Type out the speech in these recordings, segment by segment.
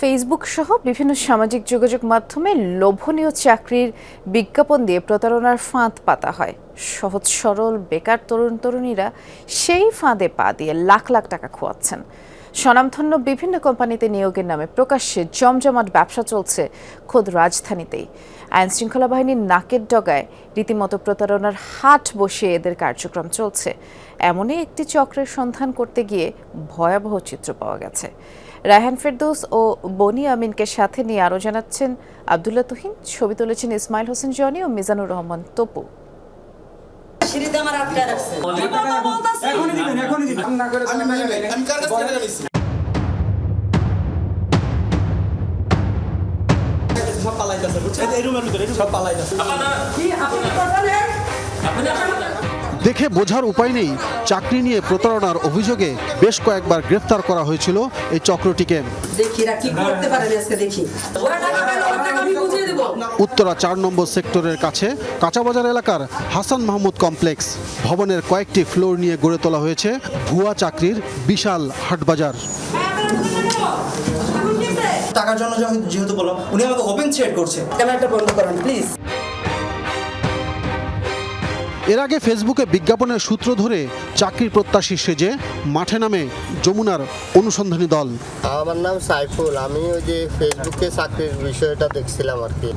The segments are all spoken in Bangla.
ফেসবুক সহ বিভিন্ন সামাজিক যোগাযোগ মাধ্যমে লোভনীয় চাকরির বিজ্ঞাপন দিয়ে প্রতারণার ফাঁদ পাতা হয়। সহজ, সরল, বেকার তরুণ তরুণীরা সেই ফাঁদে পা দিয়ে লাখ লাখ টাকা খোয়াচ্ছেন। স্বনামধন্য বিভিন্ন কোম্পানিতে নিয়োগের নামে প্রকাশ্যে জমজমাট ব্যবসা চলছে খোদ রাজধানীতেই। আইন শৃঙ্খলা বাহিনীর নাকের ডগায় রীতিমতো প্রতারণার হাট বসিয়ে এদের কার্যক্রম চলছে। এমনই একটি চক্রের সন্ধান করতে গিয়ে ভয়াবহ চিত্র পাওয়া গেছে। রায়হান ফেরদৌস ও বনি আমিনকে সাথে নিয়ে আরও জানাচ্ছেন আবদুল্লা তুহিন। ছবি তুলেছেন ইসমাইল হোসেন জনি ও মিজানুর রহমান তপু। সিঁড়িতে আমার আটকে রাখছে। আমি কার কাছ থেকে নিছি সব পালাইতেছে বুঝছেন? এই রুমের ভিতরে সব পালাইতেছে। দেখে বোঝার উপায় নেই। চাকরি নিয়ে প্রতারণার অভিযোগে বেশ কয়েকবার গ্রেফতার করা হয়েছিল এই চক্রটিকে। দেখি কি করতে পারে আজকে দেখি। উত্তরা চার নম্বর সেক্টরের কাছে কাঁচাবাজার এলাকার হাসান মাহমুদ কমপ্লেক্স ভবনের কয়েকটি ফ্লোর নিয়ে গড়ে তোলা হয়েছে ভুয়া চাকরির বিশাল হাটবাজার। টাকার জন্য যেহেতু বললাম, উনি আমাকে ওপেন শেয়ার করছে। ক্যামেরাটা বন্ধ করেন প্লিজ এর আগে ফেসবুকে বিজ্ঞাপনের সূত্র ধরে চাকরির প্রত্যাশী সেজে মাঠে নামে যমুনার অনুসন্ধানী দল। আমার নাম সাইফুল। আমি ওই যে ফেসবুকে চাকরির বিষয়টা দেখছিলাম আর কি।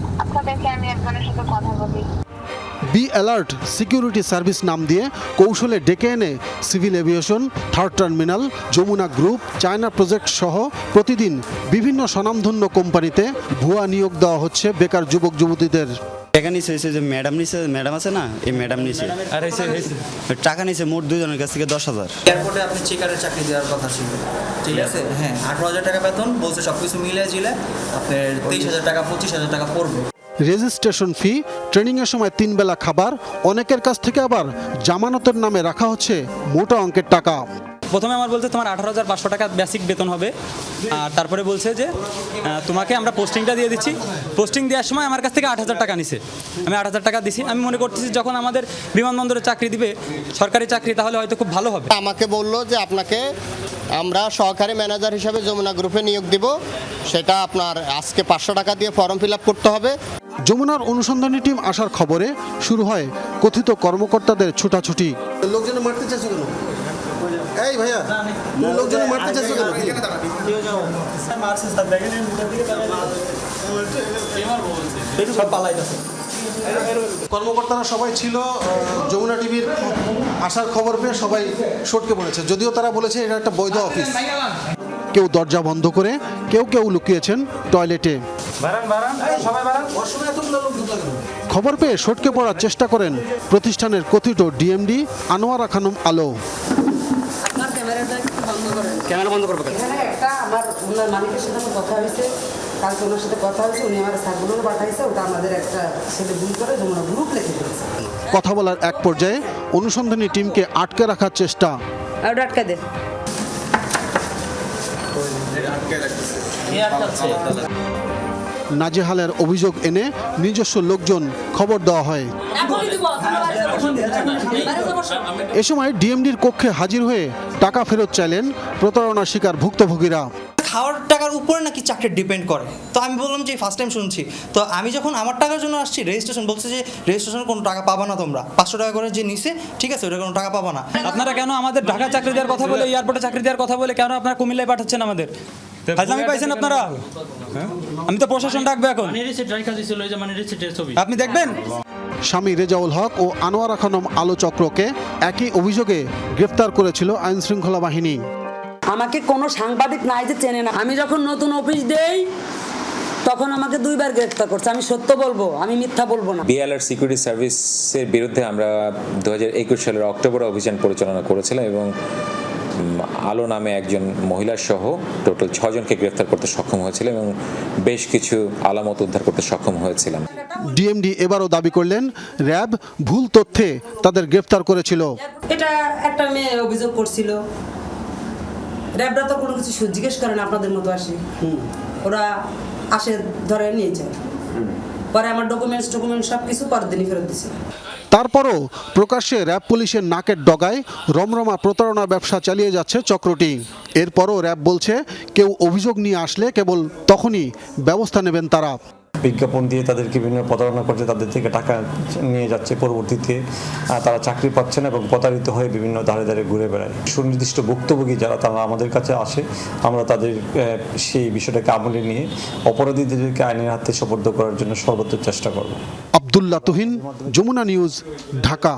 আমি একজনের সাথে কথা বলি। বি অ্যালার্ট সিকিউরিটি সার্ভিস নাম দিয়ে কৌশলে ডেকে এনে civil aviation third terminal Jamuna group China project সহ প্রতিদিন বিভিন্ন স্বনামধন্য কোম্পানিতে ভুয়া নিয়োগ দেওয়া হচ্ছে বেকার যুবক যুবতীদের টাকা নিছে হয়েছে যে ম্যাডাম নিছে ম্যাডাম আছে না? এই ম্যাডাম নিছে। আর হয়েছে টাকা নিছে মোট দুজনের কাছ থেকে দশ হাজার। এয়ারপোর্টে আপনি চেকারের চাকরি দেওয়ার কথা ছিল। ঠিক আছে? হ্যাঁ আঠারো হাজার টাকা বেতন বলছে সব কিছু মিলে জিলে আপনার তেইশ হাজার টাকা পঁচিশ হাজার টাকা পড়বে। রেজিস্ট্রেশন ফি ট্রেনিংয়ের সময় তিন বেলা খাবার অনেকের কাছ থেকে আবার জামানতের নামে রাখা হচ্ছে মোটা অঙ্কের টাকা। প্রথমে আমার বলছে তোমার আঠারো হাজার পাঁচশো টাকা বেসিক বেতন হবে। আর তারপরে বলছে যে তোমাকে আমরা পোস্টিংটা দিয়ে দিচ্ছি। পোস্টিং দেওয়ার সময় আমার কাছ থেকে আট হাজার টাকা নিছে। আমি আট হাজার টাকা দিছি। আমি মনে করতেছি যখন আমাদের বিমানবন্দরে চাকরি দিবে সরকারি চাকরি তাহলে হয়তো খুব ভালো হবে। আমাকে বলল যে আপনাকে আমরা সহকারী ম্যানেজার হিসাবে যমুনা গ্রুপে নিয়োগ দিব। সেটা আপনার আজকে পাঁচশো টাকা দিয়ে ফর্ম ফিল আপ করতে হবে। যমুনার অনুসন্ধানী টিম আসার খবরে শুরু হয় কথিত কর্মকর্তাদের ছুটাছুটি। লোকজন মারতে চাইছো কেন? এই ভাইয়া তুমি লোকজন মারতে চাইছো কেন? সব পালাইতেছে কর্মকর্তারা সবাই ছিল যমুনা টিভির আসার খবর পেয়ে সবাই সটকে পড়েছে। যদিও তারা বলেছে এটা একটা বৈধ অফিস। কেউ দরজা বন্ধ করে কেউ কেউ লুকিয়েছেন টয়লেটে। খবর পেয়ে সটকে পড়ার চেষ্টা করেন প্রতিষ্ঠানের কথিত ডিএমডি আনোয়ারা খানম আলো আপনার ক্যামেরাটা একটু বন্ধ করেন ক্যামেরা বন্ধ করব এখানে একটা আমার ওনার মালিকের সাথে আমার কথা হয়েছে। কালকে ওনার সাথে কথা হয়েছে উনি আমার সার্কুলার পাঠাইছে ওটা আমাদের একটা ছেলে ভুল করে যমুনা গ্রুপ লিখে দিয়েছে। কথা বলার এক পর্যায়ে অনুসন্ধানী টিমকে আটকে রাখার চেষ্টা। আর ওটা আটকা দে নাজেহালের অভিযোগ এনে নিজস্ব লোকজন খবর দেওয়া হয়। এ সময় ডিএমডির কক্ষে হাজির হয়ে টাকা ফেরত চাইলেন প্রতারণার শিকার ভুক্তভোগীরা। খাওয়ার টাকার উপরে নাকি চাকরি ডিপেন্ড করে? তো আমি বললাম যে ফার্স্ট টাইম শুনছি। তো আমি যখন আমার টাকার জন্য আসছি রেজিস্ট্রেশন বলছে যে রেজিস্ট্রেশন কোনো টাকা পাবা না তোমরা। পাঁচশো টাকা করে যে নিছে ঠিক আছে ওটা কোনো টাকা পাবা না। আপনারা কেন আমাদের ঢাকা চাকরি দেওয়ার কথা বলে এয়ারপোর্টে চাকরি দেওয়ার কথা বলে কেন আপনারা কুমিল্লায় পাঠাচ্ছেন আমাদের? ফাজলামি পাইছেন আপনারা? হ্যাঁ? আমি তো প্রশাসন ডাকবো এখন। আপনি দেখবেন? স্বামী রেজাউল হক ও আনোয়ারা খানম আলো চক্রকে একই অভিযোগে গ্রেফতার করেছিল আইন শৃঙ্খলা বাহিনী। আমাকে কোনো সাংবাদিক নাই যে চেনে না। আমি যখন নতুন অফিস দেই তখন আমাকে দুইবার গ্রেফতার করছে। আমি সত্য বলব আমি মিথ্যা বলব না। বিএলআর সিকিউরিটি সার্ভিসের বিরুদ্ধে আমরা দু হাজার একুশ সালের অক্টোবরে অভিযান পরিচালনা করেছিলাম এবং আলো নামে একজন মহিলা সহ টোটাল ছজনকে গ্রেফতার করতে সক্ষম হয়েছিলাম এবং বেশ কিছু আলামত উদ্ধার করতে সক্ষম হয়েছিলাম। ডিএমডি এবারও দাবি করলেন র্যাব ভুল তথ্যে তাদের গ্রেফতার করেছিল। এটা একটা মেয়ে অভিযোগ করছিল। র্যাবরা তো কোনো কিছু জিজ্ঞেস করে না আপনাদের মতো আসে। ওরা আসে ধরে নিয়ে যায়। পরে আমার ডকুমেন্টস ডকুমেন্ট সব কিছু পরের দিনই ফেরত দিছে। তারপরও প্রকাশ্যে র্যাব পুলিশের নাকের ডগায় রমরমা প্রতারণা ব্যবসা চালিয়ে যাচ্ছে চক্রটি। এরপরও র্যাব বলছে, কেউ অভিযোগ নিয়ে আসলে কেবল তখনই ব্যবস্থা নেবেন তারা। বিজ্ঞাপন দিয়ে তাদেরকে বিভিন্ন প্রতারণা করছে, তাদের থেকে টাকা নিয়ে যাচ্ছে পরবর্তীতে। তারা চাকরি পাচ্ছে না এবং প্রতারিত হয়ে বিভিন্ন ধারে ধারে ঘুরে বেড়ায়। সুনির্দিষ্ট ভুক্তভোগী যারা তারা আমাদের কাছে আসে, আমরা তাদের সেই বিষয়টাকে আমলে নিয়ে অপরাধীদেরকে আইনের হাতে সোপর্দ করার জন্য সর্বোচ্চ চেষ্টা করব। আবদুল্লাহ তুহিন যমুনা নিউজ ঢাকা।